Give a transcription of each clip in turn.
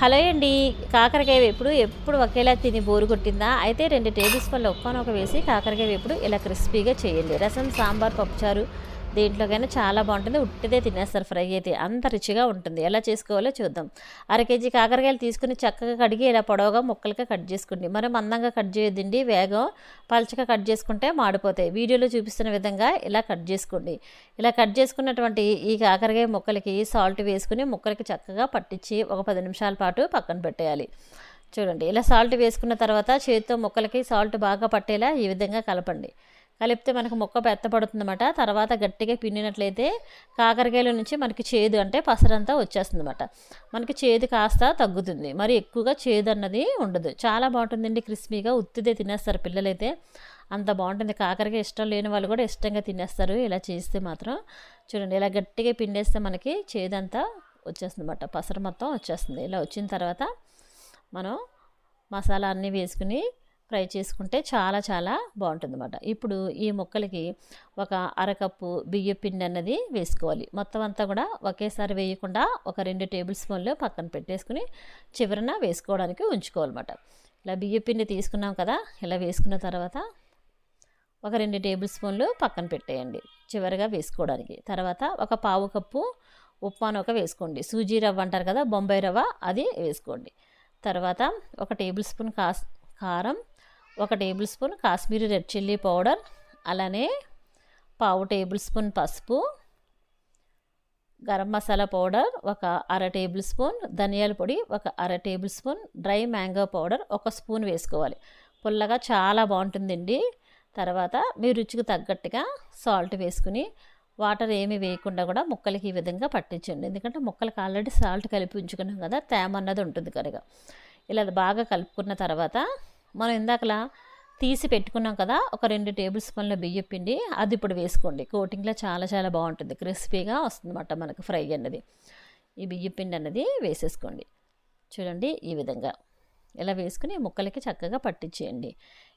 Hello అండి. కాకరకాయ వేపుడు ఎప్పుడు ఒకేలా తిని బోరు కొట్టిందా? అయితే రెండు టేబుల్ స్పూన్లు ఒక్కనొక వేసి కాకరకాయ వేపుడు ఇలా క్రిస్పీగా చేయండి. రసం సాంబార్ పప్పుచారు దీంట్లోకైనా చాలా బాగుంటుంది. ఉట్టిదే తినేస్తారు ఫ్రై అయితే. అంత రుచిగా ఉంటుంది. ఎలా చేసుకోవాలో చూద్దాం. అర కేజీ కాకరకాయలు తీసుకుని చక్కగా కడిగి ఇలా పొడవుగా ముక్కలుగా కట్ చేసుకోండి. మనం మందంగా కట్ చేయొద్దండి. వేగం పలచగా కట్ చేసుకుంటే మాడిపోతాయి. వీడియోలో చూపిస్తున్న విధంగా ఇలా కట్ చేసుకోండి. ఇలా కట్ చేసుకున్నటువంటి ఈ కాకరకాయ ముక్కలకి సాల్ట్ వేసుకుని ముక్కలకి చక్కగా పట్టించి ఒక పది నిమిషాల పాటు పక్కన పెట్టేయాలి. చూడండి. ఇలా సాల్ట్ వేసుకున్న తర్వాత చేతితో ముక్కలకి సాల్ట్ బాగా పట్టేలా ఈ విధంగా కలపండి. కలిపితే మనకు మొక్క పెత్తపడుతుందన్నమాట తర్వాత గట్టిగా పిండినట్లయితే కాకరకాయల నుంచి మనకి చేదు అంటే పసరంతా వచ్చేస్తుందన్నమాట. మనకి చేదు కాస్త తగ్గుతుంది. మరి ఎక్కువగా చేదు అన్నది ఉండదు. చాలా బాగుంటుందండి క్రిస్పీగా. ఉత్తిదే తినేస్తారు పిల్లలైతే. అంత బాగుంటుంది. కాకరకాయ ఇష్టం లేని వాళ్ళు కూడా ఇష్టంగా తినేస్తారు. ఇలా చేస్తే మాత్రం చూడండి ఇలా గట్టిగా పిండేస్తే మనకి చేదంతా వచ్చేస్తుంది అన్నమాట పసర మొత్తం వచ్చేస్తుంది. ఇలా వచ్చిన తర్వాత మనం మసాలా అన్నీ వేసుకుని ఫ్రై చేసుకుంటే చాలా చాలా బాగుంటుంది అనమాట ఇప్పుడు ఈ ముక్కలకి ఒక అరకప్పు బియ్య పిండి అన్నది వేసుకోవాలి. మొత్తం అంతా కూడా ఒకేసారి వేయకుండా ఒక రెండు టేబుల్ స్పూన్లు పక్కన పెట్టేసుకుని చివరన వేసుకోవడానికి ఉంచుకోవాలన్నమాట. ఇలా బియ్య పిండి తీసుకున్నాం కదా ఇలా వేసుకున్న తర్వాత ఒక రెండు టేబుల్ స్పూన్లు పక్కన పెట్టేయండి చివరిగా వేసుకోవడానికి. తర్వాత ఒక పావు కప్పు ఉప్మానొక ఒక వేసుకోండి. సూజీ రవ్వ అంటారు కదా బొంబాయి రవ్వ అది వేసుకోండి. తర్వాత ఒక టేబుల్ స్పూన్ కాస్ కారం ఒక tablespoon Kashmiri red chilli powder అలానే పావు టేబుల్ స్పూన్ పసుపు గరం మసాలా పౌడర్ ఒక అర టేబుల్ స్పూన్ ధనియాల పొడి ఒక అర table spoon dry mango powder ఒక స్పూన్ వేసుకోవాలి. పుల్లగా చాలా బాగుంటుందండి. తర్వాత మీ రుచికి తగ్గట్టుగా సాల్ట్ వేసుకుని వాటర్ ఏమి వేయకుండా కూడా ముక్కలకి ఈ విధంగా పట్టించండి. ఎందుకంటే ముక్కలకి ఆల్రెడీ సాల్ట్ కలిపి ఉంచుకున్నాం కదా తేమ అన్నది ఉంటుంది కనుక. ఇలా బాగా కలుపుకున్న తర్వాత మనం ఇందాకలా తీసి పెట్టుకున్నాం కదా ఒక రెండు టేబుల్ స్పూన్ల బియ్యం పిండి అది ఇప్పుడు వేసుకోండి. కోటింగ్లో చాలా చాలా బాగుంటుంది. క్రిస్పీగా వస్తుందన్నమాట మనకు ఫ్రై అన్నది. ఈ బియ్యం పిండి అన్నది వేసేసుకోండి. చూడండి ఈ విధంగా. ఇలా వేసుకుని ముక్కలకి చక్కగా పట్టించేయండి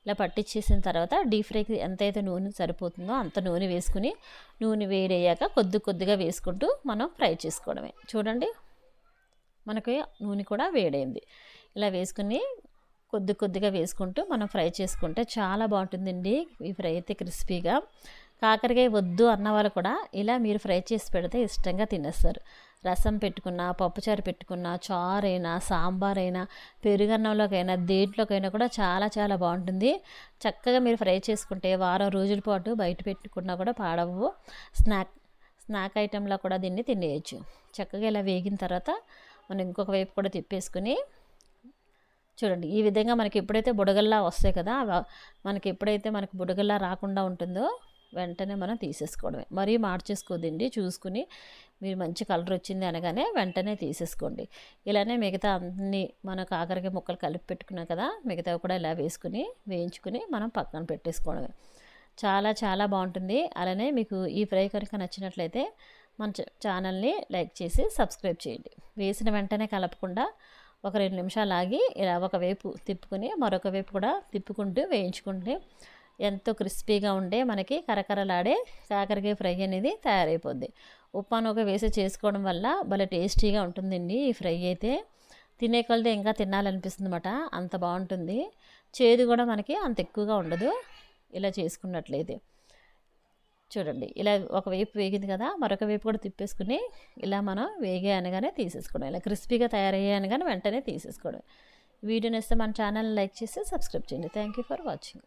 ఇలా పట్టించేసిన తర్వాత డీప్ ఫ్రైకి ఎంతైతే నూనె సరిపోతుందో అంత నూనె వేసుకుని నూనె వేడయ్యాక కొద్ది కొద్దిగా వేసుకుంటూ మనం ఫ్రై చేసుకోవడమే. చూడండి మనకి నూనె కూడా వేడైంది. ఇలా వేసుకుని కొద్ది కొద్దిగా వేసుకుంటూ మనం ఫ్రై చేసుకుంటే చాలా బాగుంటుందండి ఈ ఫ్రై అయితే క్రిస్పీగా. కాకరకాయ వద్దు అన్న వాళ్ళు కూడా ఇలా మీరు ఫ్రై చేసి పెడితే ఇష్టంగా తినేస్తారు. రసం పెట్టుకున్నా పప్పుచారు పెట్టుకున్నా చారైనా సాంబార్ అయినా పెరుగన్నంలోకైనా దేంట్లోకైనా కూడా చాలా చాలా బాగుంటుంది. చక్కగా మీరు ఫ్రై చేసుకుంటే వారం రోజుల పాటు బయట పెట్టుకున్నా కూడా పాడవు స్నాక్ స్నాక్ ఐటెంలో కూడా దీన్ని తినేయచ్చు. చక్కగా ఇలా వేగిన తర్వాత మనం ఇంకొక వైపు కూడా తిప్పేసుకుని చూడండి ఈ విధంగా మనకి ఎప్పుడైతే బుడగల్లా వస్తాయి కదా మనకి ఎప్పుడైతే మనకు బుడగల్లా రాకుండా ఉంటుందో వెంటనే మనం తీసేసుకోవడమే. మరీ మార్చేసుకోదండి చూసుకుని మీరు మంచి కలర్ వచ్చింది అనగానే వెంటనే తీసేసుకోండి. ఇలానే మిగతా అన్ని మన కాకరకాయ ముక్కలు కలిపి పెట్టుకున్నాం కదా మిగతావి కూడా ఇలా వేసుకుని వేయించుకుని మనం పక్కన పెట్టేసుకోవడమే. చాలా చాలా బాగుంటుంది. అలానే మీకు ఈ ఫ్రై కనుక నచ్చినట్లయితే మన ఛానల్ని లైక్ చేసి సబ్స్క్రైబ్ చేయండి. వేసిన వెంటనే కలపకుండా ఒక రెండు నిమిషాలు ఆగి ఇలా ఒకవైపు తిప్పుకొని మరొక వైపు కూడా తిప్పుకుంటూ వేయించుకుంటే ఎంతో క్రిస్పీగా ఉండే మనకి కరకరలాడే కాకరకాయ ఫ్రై అనేది తయారైపోద్ది. ఉప్పానొక వేసి చేసుకోవడం వల్ల భలే టేస్టీగా ఉంటుందండి ఈ ఫ్రై అయితే. తినే కొలది ఇంకా తినాలనిపిస్తుంది అనమాట అంత బాగుంటుంది. చేదు కూడా మనకి అంత ఎక్కువగా ఉండదు. ఇలా చేసుకున్నట్లయితే. చూడండి ఇలా ఒకవైపు వేగింది కదా మరొక వైపు కూడా తిప్పేసుకుని ఇలా మనం వేగే అనగానే తీసేసుకోవడం ఇలా క్రిస్పీగా తయారయ్యాయి అనగానే వెంటనే తీసేసుకోవడం. వీడియోని ఇస్తే మన ఛానల్ లైక్ చేసి సబ్స్క్రైబ్ చేయండి. Thank you for watching.